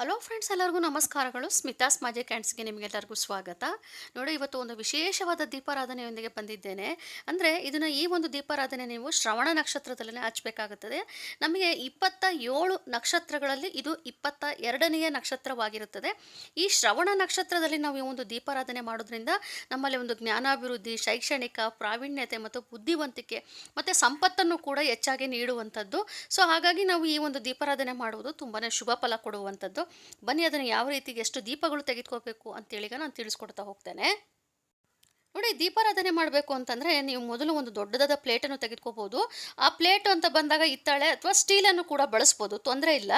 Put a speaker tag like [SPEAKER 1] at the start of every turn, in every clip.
[SPEAKER 1] Hello friends ಎಲ್ಲರಿಗೂ ನಮಸ್ಕಾರಗಳು. ಸ್ಮಿತಾಸ್ ಮಾಜೆ ಕ್ಯಾಂಡ್ಸ್ಗೆ ನಿಮಗೆಲ್ಲರಿಗೂ ಸ್ವಾಗತ. ನೋಡಿ, ಇವತ್ತು ಒಂದು ವಿಶೇಷವಾದ ದೀಪಾರಾಧನೆಯೊಂದಿಗೆ ಬಂದಿದ್ದೇನೆ. ಅಂದರೆ, ಇದನ್ನು ಈ ಒಂದು ದೀಪಾರಾಧನೆ ನೀವು ಶ್ರವಣ ನಕ್ಷತ್ರದಲ್ಲೇ ಹಚ್ಚಬೇಕಾಗುತ್ತದೆ ನಮಗೆ ಇಪ್ಪತ್ತ ಏಳು ನಕ್ಷತ್ರಗಳಲ್ಲಿ ಇದು ಇಪ್ಪತ್ತ ಎರಡನೆಯ ನಕ್ಷತ್ರವಾಗಿರುತ್ತದೆ. ಈ ಶ್ರವಣ ನಕ್ಷತ್ರದಲ್ಲಿ ನಾವು ಈ ಒಂದು ದೀಪಾರಾಧನೆ ಮಾಡೋದ್ರಿಂದ ನಮ್ಮಲ್ಲಿ ಒಂದು ಜ್ಞಾನಾಭಿವೃದ್ಧಿ, ಶೈಕ್ಷಣಿಕ, ಪ್ರಾವೀಣ್ಯತೆ ಮತ್ತು ಬುದ್ಧಿವಂತಿಕೆ ಮತ್ತು ಸಂಪತ್ತನ್ನು ಕೂಡ ಹೆಚ್ಚಾಗಿ ನೀಡುವಂಥದ್ದು. ಸೊ ಹಾಗಾಗಿ ನಾವು ಈ ಒಂದು ದೀಪಾರಾಧನೆ ಮಾಡುವುದು ತುಂಬಾ ಶುಭ ಫಲ ಕೊಡುವಂಥದ್ದು. ಬನ್ನಿ ಅದನ್ನು ಯಾವ ರೀತಿಗೆ ಎಷ್ಟು ದೀಪಗಳು ತೆಗೆದುಕೋಬೇಕು ಅಂತೇಳಿಗ ನಾನು ತಿಳಿಸ್ಕೊಡ್ತಾ ಹೋಗ್ತೇನೆ. ನೋಡಿ ದೀಪಾರಾಧನೆ ಮಾಡಬೇಕು ಅಂತಂದರೆ ನೀವು ಮೊದಲು ಒಂದು ದೊಡ್ಡದಾದ ಪ್ಲೇಟನ್ನು ತೆಗೆದುಕೋಬೋದು. ಆ ಪ್ಲೇಟ್ ಅಂತ ಬಂದಾಗ ಹಿತ್ತಾಳೆ ಅಥವಾ ಸ್ಟೀಲನ್ನು ಕೂಡ ಬಳಸ್ಬೋದು, ತೊಂದರೆ ಇಲ್ಲ.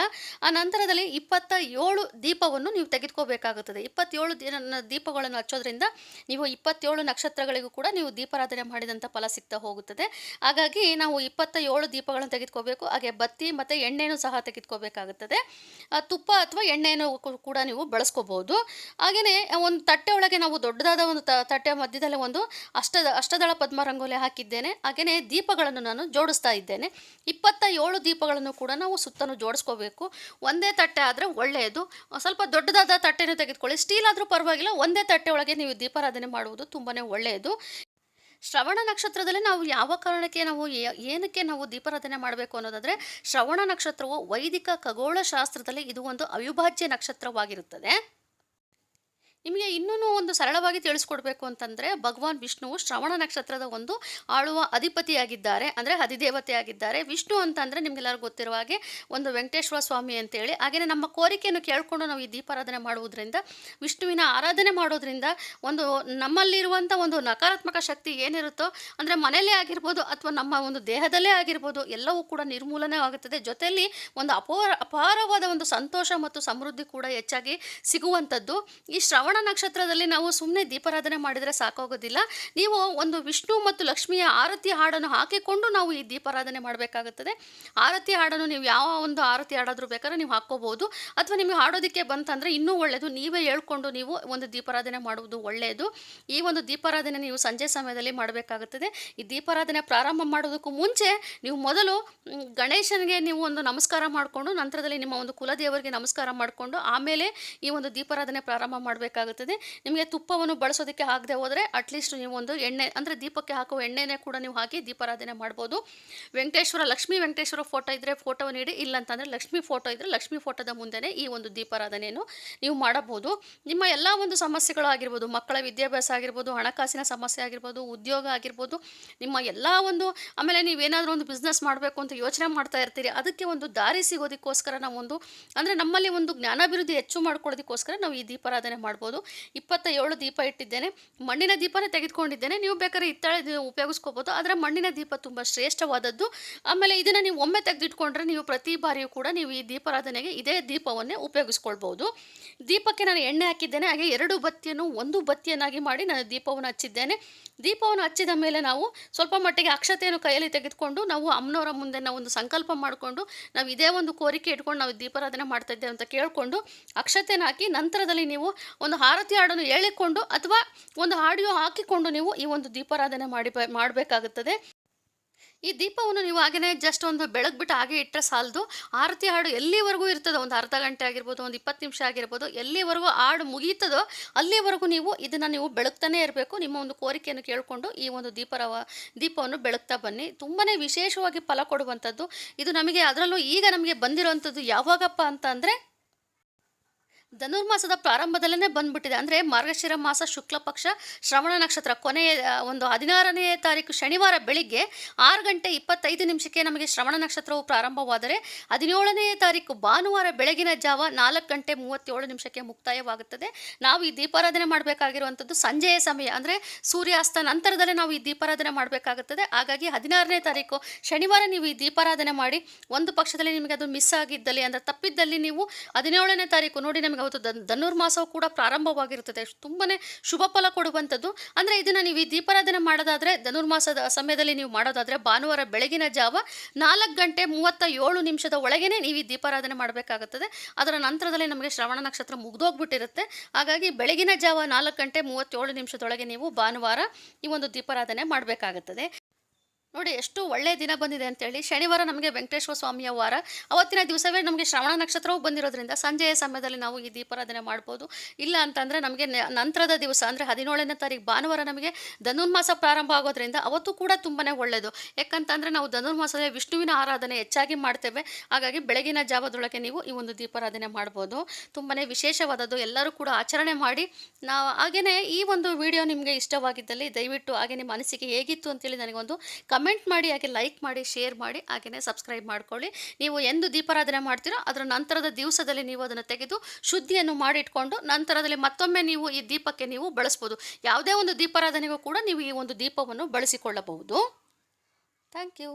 [SPEAKER 1] ಆ ನಂತರದಲ್ಲಿ ಇಪ್ಪತ್ತ ಏಳು ದೀಪವನ್ನು ನೀವು ತೆಗೆದುಕೋಬೇಕಾಗುತ್ತದೆ. ಇಪ್ಪತ್ತೇಳು ದೀಪಗಳನ್ನು ಹಚ್ಚೋದ್ರಿಂದ ನೀವು ಇಪ್ಪತ್ತೇಳು ನಕ್ಷತ್ರಗಳಿಗೂ ಕೂಡ ನೀವು ದೀಪಾರಾಧನೆ ಮಾಡಿದಂಥ ಫಲ ಸಿಗ್ತಾ ಹೋಗುತ್ತದೆ. ಹಾಗಾಗಿ ನಾವು ಇಪ್ಪತ್ತ ಏಳು ದೀಪಗಳನ್ನು ತೆಗೆದುಕೋಬೇಕು. ಹಾಗೆ ಬತ್ತಿ ಮತ್ತು ಎಣ್ಣೆನೂ ಸಹ ತೆಗೆದುಕೋಬೇಕಾಗುತ್ತದೆ. ತುಪ್ಪ ಅಥವಾ ಎಣ್ಣೆಯನ್ನು ಕೂಡ ನೀವು ಬಳಸ್ಕೋಬೋದು. ಹಾಗೆಯೇ ಒಂದು ತಟ್ಟೆ ಒಳಗೆ ನಾವು ದೊಡ್ಡದಾದ ಒಂದು ತಟ್ಟೆ ತಟ್ಟೆ ಮಧ್ಯದಲ್ಲಿ ಒಂದು ಅಷ್ಟದ ಅಷ್ಟದಳ ಪದ್ಮ ರಂಗೋಲಿ ಹಾಕಿದ್ದೇನೆ. ಹಾಗೆಯೇ ದೀಪಗಳನ್ನು ನಾನು ಜೋಡಿಸ್ತಾ ಇದ್ದೇನೆ. ಇಪ್ಪತ್ತ ಏಳು ದೀಪಗಳನ್ನು ಕೂಡ ನಾವು ಸುತ್ತಲೂ ಜೋಡಿಸ್ಕೋಬೇಕು. ಒಂದೇ ತಟ್ಟೆ ಆದರೆ ಒಳ್ಳೆಯದು. ಸ್ವಲ್ಪ ದೊಡ್ಡದಾದ ತಟ್ಟೆನೂ ತೆಗೆದುಕೊಳ್ಳಿ. ಸ್ಟೀಲ್ ಆದರೂ ಪರವಾಗಿಲ್ಲ, ಒಂದೇ ತಟ್ಟೆ ನೀವು ದೀಪಾರಾಧನೆ ಮಾಡುವುದು ತುಂಬಾ ಒಳ್ಳೆಯದು. ಶ್ರವಣ ನಕ್ಷತ್ರದಲ್ಲಿ ನಾವು ಯಾವ ಕಾರಣಕ್ಕೆ ನಾವು ಏನಕ್ಕೆ ನಾವು ದೀಪಾರಾಧನೆ ಮಾಡಬೇಕು ಅನ್ನೋದಾದರೆ, ಶ್ರವಣ ನಕ್ಷತ್ರವು ವೈದಿಕ ಖಗೋಳ ಶಾಸ್ತ್ರದಲ್ಲಿ ಇದು ಒಂದು ಅವಿಭಾಜ್ಯ ನಕ್ಷತ್ರವಾಗಿರುತ್ತದೆ. ನಿಮಗೆ ಇನ್ನೂ ಒಂದು ಸರಳವಾಗಿ ತಿಳಿಸ್ಕೊಡ್ಬೇಕು ಅಂತಂದರೆ ಭಗವಾನ್ ವಿಷ್ಣುವು ಶ್ರವಣ ನಕ್ಷತ್ರದ ಒಂದು ಆಳುವ ಅಧಿಪತಿಯಾಗಿದ್ದಾರೆ, ಅಂದರೆ ಅಧಿದೇವತೆಯಾಗಿದ್ದಾರೆ. ವಿಷ್ಣು ಅಂತಂದರೆ ನಿಮಗೆಲ್ಲರಿಗೂ ಗೊತ್ತಿರುವ ಹಾಗೆ ಒಂದು ವೆಂಕಟೇಶ್ವರ ಸ್ವಾಮಿ ಅಂತೇಳಿ. ಹಾಗೆಯೇ ನಮ್ಮ ಕೋರಿಕೆಯನ್ನು ಕೇಳಿಕೊಂಡು ನಾವು ಈ ದೀಪಾರಾಧನೆ ಮಾಡುವುದರಿಂದ, ವಿಷ್ಣುವಿನ ಆರಾಧನೆ ಮಾಡೋದ್ರಿಂದ ಒಂದು ನಮ್ಮಲ್ಲಿರುವಂಥ ಒಂದು ನಕಾರಾತ್ಮಕ ಶಕ್ತಿ ಏನಿರುತ್ತೋ, ಅಂದರೆ ಮನೆಯಲ್ಲೇ ಆಗಿರ್ಬೋದು ಅಥವಾ ನಮ್ಮ ಒಂದು ದೇಹದಲ್ಲೇ ಆಗಿರ್ಬೋದು, ಎಲ್ಲವೂ ಕೂಡ ನಿರ್ಮೂಲನೆ ಆಗುತ್ತದೆ. ಜೊತೆಯಲ್ಲಿ ಒಂದು ಅಪಾರ ಅಪಾರವಾದ ಒಂದು ಸಂತೋಷ ಮತ್ತು ಸಮೃದ್ಧಿ ಕೂಡ ಹೆಚ್ಚಾಗಿ ಸಿಗುವಂಥದ್ದು. ಈ ಶ್ರವಣ ನಕ್ಷತ್ರದಲ್ಲಿ ನಾವು ಸುಮ್ಮನೆ ದೀಪಾರಾಧನೆ ಮಾಡಿದರೆ ಸಾಕಾಗೋದಿಲ್ಲ. ನೀವು ಒಂದು ವಿಷ್ಣು ಮತ್ತು ಲಕ್ಷ್ಮಿಯ ಆರತಿ ಹಾಡನ್ನು ಹಾಕಿಕೊಂಡು ನಾವು ಈ ದೀಪಾರಾಧನೆ ಮಾಡಬೇಕಾಗುತ್ತದೆ. ಆರತಿ ಹಾಡನ್ನು ನೀವು ಯಾವ ಒಂದು ಆರತಿ ಹಾಡಾದರೂ ಬೇಕಾದ್ರೆ ನೀವು ಹಾಕ್ಕೋಬೋದು ಅಥವಾ ನಿಮಗೆ ಹಾಡೋದಕ್ಕೆ ಬಂತಂದರೆ ಇನ್ನೂ ಒಳ್ಳೆಯದು ನೀವೇ ಹೇಳ್ಕೊಂಡು ನೀವು ಒಂದು ದೀಪಾರಾಧನೆ ಮಾಡುವುದು ಒಳ್ಳೆಯದು ಈ ಒಂದು ದೀಪಾರಾಧನೆ ನೀವು ಸಂಜೆ ಸಮಯದಲ್ಲಿ ಮಾಡಬೇಕಾಗುತ್ತದೆ. ಈ ದೀಪಾರಾಧನೆ ಪ್ರಾರಂಭ ಮಾಡೋದಕ್ಕೂ ಮುಂಚೆ ನೀವು ಮೊದಲು ಗಣೇಶನಿಗೆ ನೀವು ಒಂದು ನಮಸ್ಕಾರ ಮಾಡಿಕೊಂಡು ನಂತರದಲ್ಲಿ ನಿಮ್ಮ ಒಂದು ಕುಲದೇವರಿಗೆ ನಮಸ್ಕಾರ ಮಾಡಿಕೊಂಡು ಆಮೇಲೆ ಈ ಒಂದು ದೀಪಾರಾಧನೆ ಪ್ರಾರಂಭ ಮಾಡಬೇಕಾಗುತ್ತದೆ ನಿಮಗೆ ತುಪ್ಪವನ್ನು ಬಳಸೋದಕ್ಕೆ ಆಗದೆ ಹೋದರೆ ಅಟ್ಲೀಸ್ಟ್ ನೀವು ಒಂದು ಎಣ್ಣೆ, ಅಂದರೆ ದೀಪಕ್ಕೆ ಹಾಕುವ ಎಣ್ಣೆನೇ ಕೂಡ ನೀವು ಹಾಕಿ ದೀಪಾರಾಧನೆ ಮಾಡ್ಬೋದು. ವೆಂಕಟೇಶ್ವರ, ಲಕ್ಷ್ಮೀ ವೆಂಕಟೇಶ್ವರ ಫೋಟೋ ಇದ್ದರೆ ಫೋಟೋ ನೀಡಿ ಇಲ್ಲ ಅಂತಂದರೆ ಲಕ್ಷ್ಮೀ ಫೋಟೋ ಇದ್ದರೆ ಲಕ್ಷ್ಮೀ ಫೋಟೋದ ಮುಂದೆನೇ ಈ ಒಂದು ದೀಪಾರಾಧನೆಯನ್ನು ನೀವು ಮಾಡಬಹುದು. ನಿಮ್ಮ ಎಲ್ಲ ಒಂದು ಸಮಸ್ಯೆಗಳು ಆಗಿರ್ಬೋದು, ಮಕ್ಕಳ ವಿದ್ಯಾಭ್ಯಾಸ ಆಗಿರ್ಬೋದು, ಹಣಕಾಸಿನ ಸಮಸ್ಯೆ ಆಗಿರ್ಬೋದು, ಉದ್ಯೋಗ ಆಗಿರ್ಬೋದು, ನಿಮ್ಮ ಎಲ್ಲ ಒಂದು, ಆಮೇಲೆ ನೀವೇನಾದರೂ ಒಂದು ಬಿಸ್ನೆಸ್ ಮಾಡಬೇಕು ಅಂತ ಯೋಚನೆ ಮಾಡ್ತಾ ಇರ್ತೀರಿ, ಅದಕ್ಕೆ ಒಂದು ದಾರಿ ಸಿಗೋದಕ್ಕೋಸ್ಕರ ನಾವು ಒಂದು, ಅಂದರೆ ನಮ್ಮಲ್ಲಿ ಒಂದು ಜ್ಞಾನಾಭಿವೃದ್ಧಿ ಹೆಚ್ಚು ಮಾಡ್ಕೊಳ್ಳೋದಕ್ಕೋಸ್ಕರ ನಾವು ಈ ದೀಪಾರಾಧನೆ ಮಾಡ್ಬೋದು. ಇಪ್ಪತ್ತ ಏಳು ದೀಪ ಇಟ್ಟಿದ್ದೇನೆ. ಮಣ್ಣಿನ ದೀಪನೇ ತೆಗೆದುಕೊಂಡಿದ್ದೇನೆ. ನೀವು ಬೇಕಾದ್ರೆ ಹಿತ್ತಾಳೆ ಉಪಯೋಗಿಸ್ಕೋಬೋದು ಆದರೆ ಮಣ್ಣಿನ ದೀಪ ತುಂಬ ಶ್ರೇಷ್ಠವಾದದ್ದು. ಆಮೇಲೆ ಇದನ್ನು ನೀವು ಒಮ್ಮೆ ತೆಗೆದಿಟ್ಕೊಂಡ್ರೆ ನೀವು ಪ್ರತಿ ಬಾರಿಯೂ ಕೂಡ ನೀವು ಈ ದೀಪಾರಾಧನೆಗೆ ಇದೇ ದೀಪವನ್ನೇ ಉಪಯೋಗಿಸ್ಕೊಳ್ಬೋದು. ದೀಪಕ್ಕೆ ನಾನು ಎಣ್ಣೆ ಹಾಕಿದ್ದೇನೆ. ಹಾಗೆ ಎರಡು ಬತ್ತಿಯನ್ನು ಒಂದು ಬತ್ತಿಯನ್ನಾಗಿ ಮಾಡಿ ನಾನು ದೀಪವನ್ನು ಹಚ್ಚಿದ್ದೇನೆ. ದೀಪವನ್ನು ಹಚ್ಚಿದ ಮೇಲೆ ನಾವು ಸ್ವಲ್ಪ ಮಟ್ಟಿಗೆ ಅಕ್ಷತೆಯನ್ನು ಕೈಯಲ್ಲಿ ತೆಗೆದುಕೊಂಡು ನಾವು ಅಮ್ಮನವರ ಮುಂದೆ ನಾವು ಒಂದು ಸಂಕಲ್ಪ ಮಾಡಿಕೊಂಡು ನಾವು ಇದೇ ಒಂದು ಕೋರಿಕೆ ಇಟ್ಕೊಂಡು ನಾವು ದೀಪಾರಾಧನೆ ಮಾಡ್ತಾ ಇದ್ದೇವೆ ಅಂತ ಕೇಳಿಕೊಂಡು ಅಕ್ಷತೆಯನ್ನು ಹಾಕಿ ನಂತರದಲ್ಲಿ ನೀವು ಒಂದು ಆರತಿ ಹಾಡನ್ನು ಹೇಳಿಕೊಂಡು ಅಥವಾ ಒಂದು ಆಡಿಯೋ ಹಾಕಿಕೊಂಡು ನೀವು ಈ ಒಂದು ದೀಪಾರಾಧನೆ ಮಾಡಿ ಮಾಡಬೇಕಾಗುತ್ತದೆ. ಈ ದೀಪವನ್ನು ನೀವು ಹಾಗೆಯೇ ಜಸ್ಟ್ ಒಂದು ಬೆಳಗ್ಬಿಟ್ಟು ಹಾಗೆ ಇಟ್ಟರೆ ಸಾಲದು. ಆರತಿ ಹಾಡು ಎಲ್ಲಿವರೆಗೂ ಇರ್ತದೋ, ಒಂದು ಅರ್ಧ ಗಂಟೆ ಆಗಿರ್ಬೋದು, ಒಂದು ಇಪ್ಪತ್ತು ನಿಮಿಷ ಆಗಿರ್ಬೋದು, ಎಲ್ಲಿವರೆಗೂ ಹಾಡು ಮುಗೀತದೋ ಅಲ್ಲಿವರೆಗೂ ನೀವು ಇದನ್ನು ನೀವು ಬೆಳಗ್ತಾನೆ ಇರಬೇಕು. ನಿಮ್ಮ ಒಂದು ಕೋರಿಕೆಯನ್ನು ಕೇಳಿಕೊಂಡು ಈ ಒಂದು ದೀಪರವ, ದೀಪವನ್ನು ಬೆಳಗ್ತಾ ಬನ್ನಿ. ತುಂಬಾ ವಿಶೇಷವಾಗಿ ಫಲ ಕೊಡುವಂಥದ್ದು. ಇದು ನಮಗೆ ಅದರಲ್ಲೂ ಈಗ ನಮಗೆ ಬಂದಿರುವಂಥದ್ದು ಯಾವಾಗಪ್ಪ ಅಂತ ಅಂದರೆ ಧನುರ್ಮಾಸದ ಪ್ರಾರಂಭದಲ್ಲೇ ಬಂದ್ಬಿಟ್ಟಿದೆ. ಅಂದರೆ ಮಾರ್ಗಶಿರ ಮಾಸ, ಶುಕ್ಲ ಪಕ್ಷ, ಶ್ರವಣ ನಕ್ಷತ್ರ ಕೊನೆಯ ಒಂದು ಹದಿನಾರನೇ ತಾರೀಕು ಶನಿವಾರ ಬೆಳಿಗ್ಗೆ ಆರು ಗಂಟೆ ಇಪ್ಪತ್ತೈದು ನಿಮಿಷಕ್ಕೆ ನಮಗೆ ಶ್ರವಣ ನಕ್ಷತ್ರವು ಪ್ರಾರಂಭವಾದರೆ ಹದಿನೇಳನೇ ತಾರೀಕು ಭಾನುವಾರ ಬೆಳಗಿನ ಜಾವ ನಾಲ್ಕು ಗಂಟೆ ಮೂವತ್ತೇಳು ನಿಮಿಷಕ್ಕೆ ಮುಕ್ತಾಯವಾಗುತ್ತದೆ. ನಾವು ಈ ದೀಪಾರಾಧನೆ ಮಾಡಬೇಕಾಗಿರುವಂಥದ್ದು ಸಂಜೆಯ ಸಮಯ. ಅಂದರೆ ಸೂರ್ಯಾಸ್ತ ನಂತರದಲ್ಲೇ ನಾವು ಈ ದೀಪಾರಾಧನೆ ಮಾಡಬೇಕಾಗುತ್ತದೆ. ಹಾಗಾಗಿ ಹದಿನಾರನೇ ತಾರೀಕು ಶನಿವಾರ ನೀವು ಈ ದೀಪಾರಾಧನೆ ಮಾಡಿ, ಒಂದು ಪಕ್ಷದಲ್ಲಿ ನಿಮಗೆ ಅದು ಮಿಸ್ ಆಗಿದ್ದಲ್ಲಿ, ಅಂದರೆ ತಪ್ಪಿದ್ದಲ್ಲಿ ನೀವು ಹದಿನೇಳನೇ ತಾರೀಕು ನೋಡಿ ನಮಗೆ ಅವತ್ತು ದನ್ ಧನುರ್ಮಾಸವು ಕೂಡ ಪ್ರಾರಂಭವಾಗಿರುತ್ತದೆ. ತುಂಬಾ ಶುಭ ಫಲ ಕೊಡುವಂಥದ್ದು. ಅಂದರೆ ಇದನ್ನು ನೀವು ಈ ದೀಪಾರಾಧನೆ ಮಾಡೋದಾದರೆ ಧನುರ್ಮಾಸದ ಸಮಯದಲ್ಲಿ ನೀವು ಮಾಡೋದಾದರೆ, ಭಾನುವಾರ ಬೆಳಗಿನ ಜಾವ ನಾಲ್ಕು ಗಂಟೆ ಮೂವತ್ತ ಏಳು ನಿಮಿಷದ ಒಳಗೇನೆ ನೀವು ಈ ದೀಪಾರಾಧನೆ ಮಾಡಬೇಕಾಗುತ್ತದೆ. ಅದರ ನಂತರದಲ್ಲಿ ನಮಗೆ ಶ್ರವಣ ನಕ್ಷತ್ರ ಮುಗ್ದೋಗ್ಬಿಟ್ಟಿರುತ್ತೆ. ಹಾಗಾಗಿ ಬೆಳಗಿನ ಜಾವ ನಾಲ್ಕು ಗಂಟೆ ಮೂವತ್ತೇಳು ನಿಮಿಷದೊಳಗೆ ನೀವು ಭಾನುವಾರ ಈ ಒಂದು ದೀಪಾರಾಧನೆ ಮಾಡಬೇಕಾಗುತ್ತದೆ. ನೋಡಿ, ಎಷ್ಟು ಒಳ್ಳೆಯ ದಿನ ಬಂದಿದೆ ಅಂತೇಳಿ ಶನಿವಾರ ನಮಗೆ ವೆಂಕಟೇಶ್ವರ ಸ್ವಾಮಿಯ ವಾರ. ಅವತ್ತಿನ ದಿವಸವೇ ನಮಗೆ ಶ್ರವಣ ನಕ್ಷತ್ರವೂ ಬಂದಿರೋದ್ರಿಂದ ಸಂಜೆಯ ಸಮಯದಲ್ಲಿ ನಾವು ಈ ದೀಪಾರಾಧನೆ ಮಾಡ್ಬೋದು. ಇಲ್ಲ ಅಂತಂದರೆ ನಮಗೆ ನಂತರದ ದಿವಸ, ಅಂದರೆ ಹದಿನೇಳನೇ ತಾರೀಕು ಭಾನುವಾರ ನಮಗೆ ಧನುರ್ಮಾಸ ಪ್ರಾರಂಭ ಆಗೋದ್ರಿಂದ ಅವತ್ತು ಕೂಡ ತುಂಬಾ ಒಳ್ಳೆಯದು ಯಾಕಂತಂದರೆ ನಾವು ಧನುರ್ಮಾಸದ ವಿಷ್ಣುವಿನ ಆರಾಧನೆ ಹೆಚ್ಚಾಗಿ ಮಾಡ್ತೇವೆ. ಹಾಗಾಗಿ ಬೆಳಗಿನ ಜಾವದೊಳಗೆ ನೀವು ಈ ಒಂದು ದೀಪಾರಾಧನೆ ಮಾಡ್ಬೋದು. ತುಂಬಾ ವಿಶೇಷವಾದದ್ದು. ಎಲ್ಲರೂ ಕೂಡ ಆಚರಣೆ ಮಾಡಿ. ನಾವು ಹಾಗೆಯೇ ಈ ಒಂದು ವಿಡಿಯೋ ನಿಮಗೆ ಇಷ್ಟವಾಗಿದ್ದಲ್ಲಿ ದಯವಿಟ್ಟು ಹಾಗೆ ನಿಮ್ಮ ಮನಸ್ಸಿಗೆ ಹೇಗಿತ್ತು ಅಂತೇಳಿ ನನಗೊಂದು ಕಮೆಂಟ್ ಮಾಡಿ, ಹಾಗೆ ಲೈಕ್ ಮಾಡಿ ಶೇರ್ ಮಾಡಿ ಹಾಗೆಯೇ ಸಬ್ಸ್ಕ್ರೈಬ್ ಮಾಡ್ಕೊಳ್ಳಿ. ನೀವು ಎಂದು ದೀಪಾರಾಧನೆ ಮಾಡ್ತೀರೋ, ಅದರ ನಂತರದ ದಿವಸದಲ್ಲಿ ನೀವು ಅದನ್ನು ತೆಗೆದು ಶುದ್ಧಿಯನ್ನು ಮಾಡಿಟ್ಕೊಂಡು, ನಂತರದಲ್ಲಿ ಮತ್ತೊಮ್ಮೆ ನೀವು ಈ ದೀಪಕ್ಕೆ ನೀವು ಬಳಸ್ಬೋದು. ಯಾವುದೇ ಒಂದು ದೀಪಾರಾಧನೆಗೂ ಕೂಡ ನೀವು ಈ ಒಂದು ದೀಪವನ್ನು ಬಳಸಿಕೊಳ್ಳಬಹುದು. Thank you